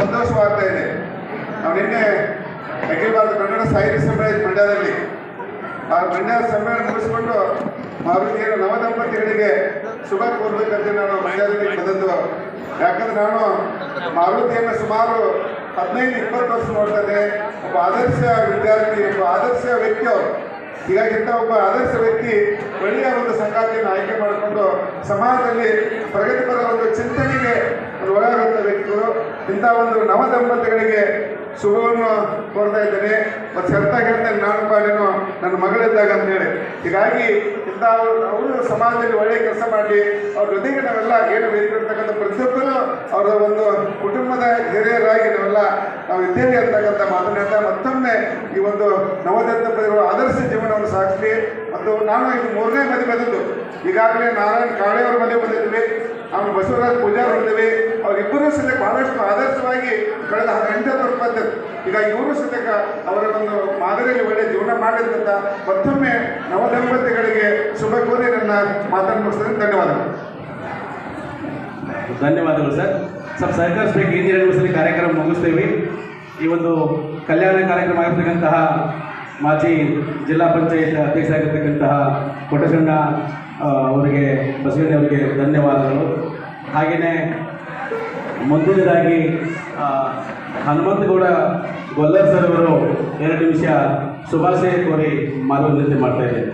ಸಂತೋಷವಾಗ್ತಾ ಇದೆ ನಾವು ನಿನ್ನೆ ಅಖಿಲ ಭಾರತ ಕನ್ನಡ ಸಾಹಿತ್ಯ ಸಮ್ಮೇಳನ ಮಂಡ್ಯದಲ್ಲಿ ಆ ಮಂಡ್ಯ ಸಮ್ಮೇಳನ ಮುಗಿಸ್ಕೊಂಡು ನವ ದಂಪತಿಗಳಿಗೆ ಶುಭ ಕೋರ್ಬೇಕಂತ ನಾನು ಮಂಡ್ಯದಲ್ಲಿ ಬಂದದ್ದು. ಯಾಕಂದ್ರೆ ನಾನು ಮಾರುತಿಯನ್ನು ಸುಮಾರು ಹದಿನೈದು, ಇಪ್ಪತ್ತು ವರ್ಷ ನೋಡ್ತಾನೆ ಒಬ್ಬ ಆದರ್ಶ ವಿದ್ಯಾರ್ಥಿ, ಒಬ್ಬ ಆದರ್ಶ ವ್ಯಕ್ತಿ ಅವರು. ಹೀಗಾಗಿ ಇಂಥ ಒಬ್ಬ ಆದರ್ಶ ವ್ಯಕ್ತಿ ಒಳ್ಳೆಯ ಒಂದು ಸಂಗಾತಿಯನ್ನು ಆಯ್ಕೆ ಮಾಡಿಕೊಂಡು ಸಮಾಜದಲ್ಲಿ ಪ್ರಗತಿಪರ ಒಂದು ಇಂಥ ಒಂದು ನವ ದಂಪತಿಗಳಿಗೆ ಶುಭವನ್ನು ಕೋರ್ತಾ ಇದ್ದೇನೆ. ಮತ್ತು ಹೇಳ್ತೇನೆ ನಾನು ಪಾಡೇನು ನನ್ನ ಮಗಳಿದ್ದಾಗ ಅಂತ ಹೇಳಿ. ಹೀಗಾಗಿ ಇಂಥ ಅವರು ಸಮಾಜದಲ್ಲಿ ಒಳ್ಳೆಯ ಕೆಲಸ ಮಾಡಿ, ಅವ್ರ ಜೊತೆಗೆ ನಾವೆಲ್ಲ ಏನು ವೇದಿರ್ತಕ್ಕಂಥ ಪ್ರತಿಯೊಬ್ಬರು ಅವರ ಒಂದು ಕುಟುಂಬದ ಹಿರಿಯರಾಗಿ ನಾವೆಲ್ಲ ನಾವು ಇದ್ದೇವೆ ಅಂತಕ್ಕಂಥ ಮಾತನಾಡ್ತಾ ಮತ್ತೊಮ್ಮೆ ಈ ಒಂದು ನವದಂಪತಿಗಳು ಆದರ್ಶ ಜೀವನವನ್ನು ಸಾಗಿಸಲಿ. ಮತ್ತು ನಾನು ಇದು ಮೂರನೇ ಮದುವೆ ಬಂದದ್ದು ಈಗಾಗಲೇ ನಾರಾಯಣ ಕಾಳೆ ಅವರ ಮದುವೆ ಬಂದಿದ್ವಿ ಆಮೇಲೆ ಬಸವರಾಜ್ ಪೂಜಾರ್ ಬಂದಿವಿ ಅವರಿಬ್ಬರೂ ಸಹಿತ ಬಹಳಷ್ಟು ಆದರ್ಶವಾಗಿ ಕಳೆದ ಎಂಟತ್ತು ವರ್ಷ ಈಗ ಇವರು ಸಹ ಅವರ ಒಂದು ಮಾದರಿಯಲ್ಲಿ ಒಳ್ಳೆ ಜೀವನ ಮಾಡಿದಂತ ಮತ್ತೊಮ್ಮೆ ನವದಂಪತಿಗಳಿಗೆ ಶುಭ ಕೋರಿ ನನ್ನ ಮಾತನ್ನು ಧನ್ಯವಾದಗಳು. ಧನ್ಯವಾದಗಳು ಸರ್. ಸ್ವಲ್ಪ ಸಹಕರಿಸಬೇಕು. ಇಂದಿನ ದಿವಸದಲ್ಲಿ ಕಾರ್ಯಕ್ರಮ ಮುಗಿಸ್ತೇವೆ. ಈ ಒಂದು ಕಲ್ಯಾಣ ಕಾರ್ಯಕ್ರಮ ಆಗಿರ್ತಕ್ಕಂತಹ ಮಾಜಿ ಜಿಲ್ಲಾ ಪಂಚಾಯತ್ ಅಧ್ಯಕ್ಷರಾಗಿರ್ತಕ್ಕಂತಹ ಕೊಟ್ಟಸಣ್ಣ ಆ, ಅವರಿಗೆ ಬಸವಣ್ಣ ಅವರಿಗೆ ಧನ್ಯವಾದಗಳು. ಹಾಗೆಯೇ ಮುಂದಿನದಾಗಿ ಹನುಮಂತಗೌಡ ಗೊಲ್ಲರ್ ಸರ್ ಅವರು ಎರಡು ನಿಮಿಷ ಶುಭಾಶಯ ಕೋರಿ ಮಾರ್ಗದರ್ಶನ ಮಾಡ್ತಾ ಇದ್ದೇನೆ.